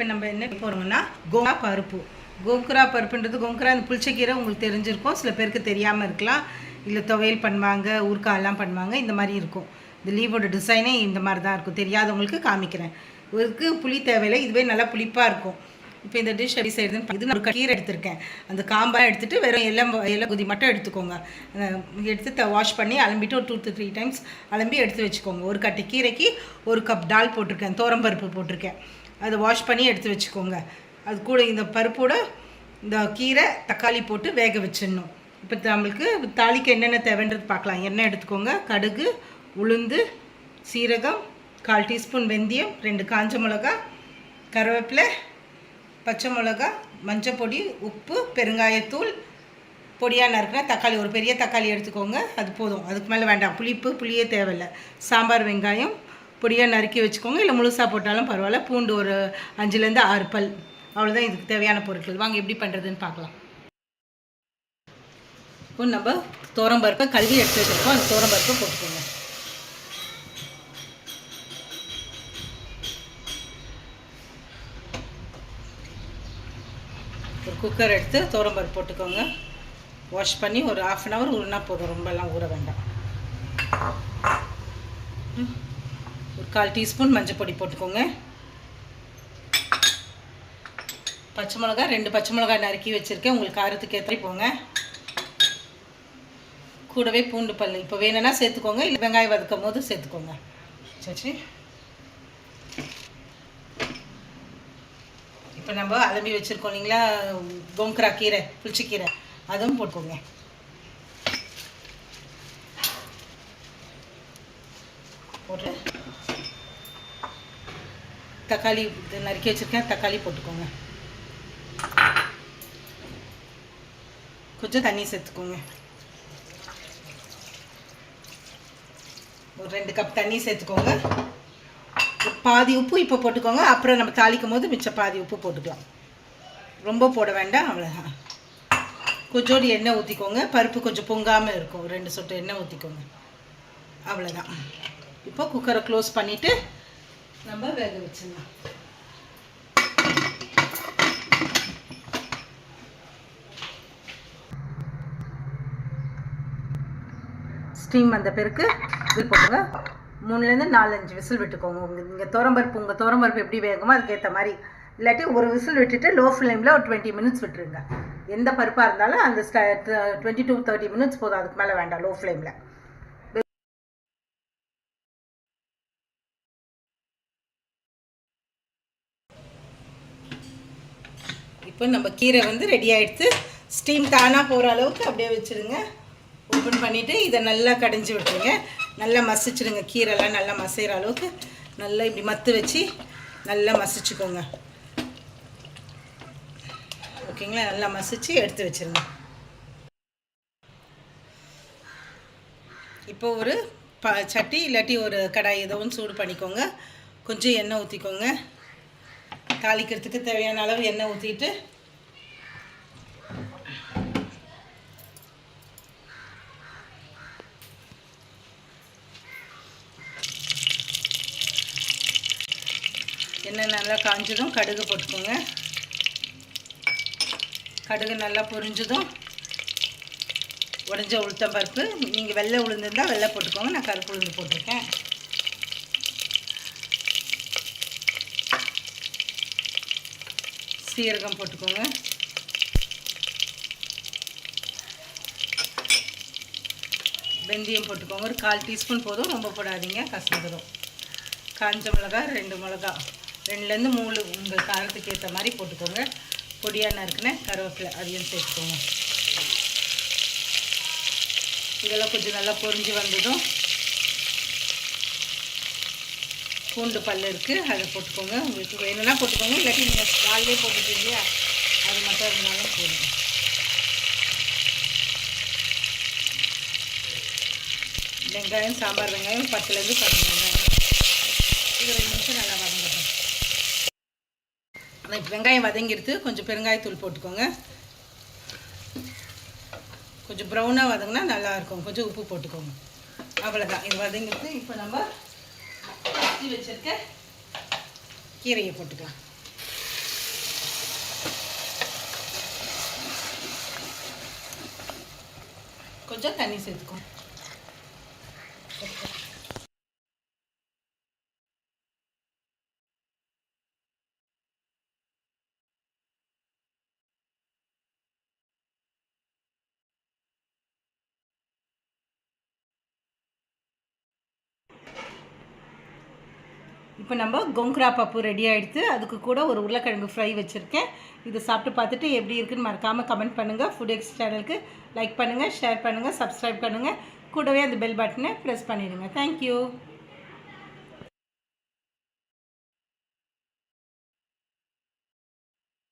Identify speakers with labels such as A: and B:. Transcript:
A: இப்போ நம்ம என்ன போகிறோம்னா கோங்கா பருப்பு. கோங்குரா பருப்புன்றது கோங்குரா அந்த புளிச்சக்கீரை உங்களுக்கு தெரிஞ்சிருக்கும். சில பேருக்கு தெரியாமல் இருக்கலாம். இல்லை துவையல் பண்ணுவாங்க ஊறுகாயெல்லாம் பண்ணுவாங்க இந்த மாதிரி இருக்கும். இந்த லீவோட டிசைனே இந்த மாதிரி தான் இருக்கும். தெரியாதவங்களுக்கு காமிக்கிறேன். இதுக்கு புளி தேவையில்லை. இதுவே நல்லா புளிப்பாக இருக்கும். இப்போ இந்த டிஷ் எப்படி செய்யுதுன்னு இது நான் ஒரு கீரை எடுத்திருக்கேன். அந்த காம்பாக எடுத்துகிட்டு வெறும் எல்லாம் எல்லாம் குதி மட்டும் எடுத்துக்கோங்க. எடுத்து வாஷ் பண்ணி அலம்பிட்டு ஒரு டூ டு த்ரீ டைம்ஸ் அலம்பி எடுத்து வச்சுக்கோங்க. ஒரு கட்டு கீரைக்கு ஒரு கப் டால் போட்டிருக்கேன். தோரம்பருப்பு போட்டிருக்கேன். அதை வாஷ் பண்ணி எடுத்து வச்சுக்கோங்க. அது கூட இந்த பருப்போட இந்த கீரை தக்காளி போட்டு வேக வச்சிடணும். இப்போ நம்மளுக்கு தாளிக்கு என்னென்ன தேவைன்றது பார்க்கலாம். எண்ணெய் எடுத்துக்கோங்க. கடுகு உளுந்து சீரகம் கால் டீஸ்பூன் வெந்தயம் ரெண்டு காஞ்ச மிளகா கருவேப்பிலை பச்சை மிளகா மஞ்சள் பொடி உப்பு பெருங்காயத்தூள். பொடியாக நறுக்கின தக்காளி ஒரு பெரிய தக்காளி எடுத்துக்கோங்க. அது போதும். அதுக்கு மேலே வேண்டாம். புளிப்பு புளியே தேவையில்லை. சாம்பார் வெங்காயம் பொடியாக நறுக்கி வச்சுக்கோங்க. இல்லை முழுசாக போட்டாலும் பரவாயில்ல. பூண்டு ஒரு அஞ்சுலேருந்து ஆறு பல். அவ்வளோதான் இதுக்கு தேவையான பொருட்கள். வாங்க எப்படி பண்ணுறதுன்னு பார்க்கலாம். இப்போ நம்ம தோரம்பருப்பை கழுவி எடுத்து வச்சுருக்கோம். அந்த தோரம்பருப்பை போட்டுக்கோங்க. ஒரு குக்கர் எடுத்து தோரம்பருப்பு போட்டுக்கோங்க. வாஷ் பண்ணி ஒரு ஆஃப் அன் ஹவர் ஊறினா போதும். ரொம்பலாம் ஊற வேண்டாம். ம். ஒரு கால் டீஸ்பூன் மஞ்சள் பொடி போட்டுக்கோங்க. பச்சை மிளகா ரெண்டு பச்சை மிளகா நறுக்கி வச்சுருக்கேன். உங்களுக்கு காரத்துக்கு ஏற்றி போங்க. கூடவே பூண்டு பல் இப்போ வேணும்னா சேர்த்துக்கோங்க இல்லை வெங்காயம் வதக்கும் போது சேர்த்துக்கோங்க. சரி. இப்போ நம்ம அலம்பி வச்சுருக்கோம் இல்லைங்களா? கோங்கரா கீரை புளிச்சிக்கீரை அதுவும் போட்டுக்கோங்க. போட்டு தக்காளி இது நறுக்கி வச்சுருக்கேன். தக்காளி போட்டுக்கோங்க. கொஞ்சம் தண்ணி சேர்த்துக்கோங்க. ஒரு ரெண்டு கப் தண்ணி சேர்த்துக்கோங்க. பாதி உப்பு இப்போ போட்டுக்கோங்க. அப்புறம் நம்ம தாளிக்கும் போது மிச்சம் பாதி உப்பு போட்டுக்கலாம். ரொம்ப போட வேண்டாம் அவ்வளோதான் கொஞ்சோடு எண்ணெய் ஊற்றிக்கோங்க பருப்பு கொஞ்சம் பொங்காமல் இருக்கும். ரெண்டு சொட்டு எண்ணெய் ஊற்றிக்கோங்க அவ்வளோதான் இப்போ குக்கரை க்ளோஸ் பண்ணிவிட்டு நம்ம வேக வச்சிடலாம். ஸ்டீம் வந்த பிறகு இது போட்டுங்க. மூணுலேருந்து நாலஞ்சு விசில் விட்டுக்கோங்க. உங்கள் நீங்கள் துவரம்பருப்பு உங்கள் துவரம்பருப்பு எப்படி வேகமோ அதுக்கேற்ற மாதிரி. இல்லாட்டி ஒரு விசில் விட்டுட்டு லோ ஃப்ளேமில் ஒரு டுவெண்ட்டி மினிட்ஸ் விட்டுருங்க. எந்த பருப்பாக இருந்தாலும் அந்த டுவெண்ட்டி டூ தேர்ட்டி மினிட்ஸ் போதும். அதுக்கு மேலே வேண்டாம் லோ. ஃப்ளேமில் இப்போ நம்ம கீரை வந்து ரெடி ஆகிடுத்து ஸ்டீம் தானாக போகிற அளவுக்கு அப்படியே வச்சுருங்க. ஓப்பன் பண்ணிவிட்டு இதை நல்லா கடைஞ்சி விட்டுருங்க. நல்லா மசிச்சுடுங்க. கீரைலாம் நல்லா மசைகிற அளவுக்கு நல்லா இப்படி மத்து வச்சு நல்லா மசிச்சுக்கோங்க. ஓகேங்களா? நல்லா மசிச்சு எடுத்து வச்சுருங்க. இப்போ ஒரு ப சட்டி இல்லாட்டி ஒரு கடாய் ஏதோ ஒன்று சூடு பண்ணிக்கோங்க. கொஞ்சம் எண்ணெய் ஊற்றிக்கோங்க தாளிக்கிறதுக்கு தேவையான அளவு எண்ணெய் ஊற்றிட்டு எண்ணெய் நல்லா காஞ்சதும் கடுகு போட்டுக்கோங்க. கடுகு நல்லா பொரிஞ்சதும் உடஞ்ச உளுத்தம் பருப்பு. நீங்கள் வெள்ளை உளுந்துருந்தால் வெள்ளை போட்டுக்கோங்க. நான் கருப்பு உளுந்து போட்டிருக்கேன். சீரகம் போட்டுக்கோங்க. வெந்தயம் போட்டுக்கோங்க. ஒரு கால் டீஸ்பூன் போதும். ரொம்ப போடாதீங்க. கசந்துடும் காஞ்ச மிளகா ரெண்டு மிளகா. ரெண்டுலேருந்து மூணு உங்கள் காரத்துக்கு ஏற்ற மாதிரி போட்டுக்கோங்க. பொடியாக நறுக்குன்னு கருவேப்பிலை அதையும் சேர்த்துக்கோங்க. இதெல்லாம் கொஞ்சம் நல்லா பொரிஞ்சு வந்ததும் பூண்டு பல் இருக்குது அதை போட்டுக்கோங்க. உங்களுக்கு வேணும்னா போட்டுக்கோங்க. இல்லாட்டி நீங்கள் காலையிலே போட்டுட்டு இல்லையா அது மட்டும் இருந்தாலும் போடுங்க வெங்காயம் சாம்பார் வெங்காயம் பத்துலேருந்து பதினஞ்சு வெங்காயம். இது ரெண்டு நிமிஷம் நல்லா வதங்கட்டும். ஆனால் இப்போ வெங்காயம் வதங்கிடுத்து கொஞ்சம் பெருங்காயத்தூள் போட்டுக்கோங்க. கொஞ்சம் ப்ரௌனாக வதங்கினா நல்லாயிருக்கும் கொஞ்சம் உப்பு போட்டுக்கோங்க. அவ்வளோதான் இது வதங்கிட்டு இப்போ நம்ம ஆட்டி வச்சிருக்க. கீரையை போட்டுக்கலாம். கொஞ்சம் தண்ணி சேர்த்துக்கோ. இப்போ நம்ம கொங்குரா பப்பு ரெடி ஆகிடுது அதுக்கு கூட ஒரு உருளைக்கிழங்கு ஃப்ரை வச்சுருக்கேன். இதை சாப்பிட்டு பார்த்துட்டு எப்படி இருக்குன்னு மறக்காமல் கமெண்ட் பண்ணுங்கள் ஃபுட் எக்ஸ் சேனலுக்கு லைக் பண்ணுங்கள் ஷேர் பண்ணுங்கள் சப்ஸ்கிரைப் பண்ணுங்கள் கூடவே அந்த பெல் பட்டனை ப்ரெஸ் பண்ணிடுங்க. தேங்க்யூ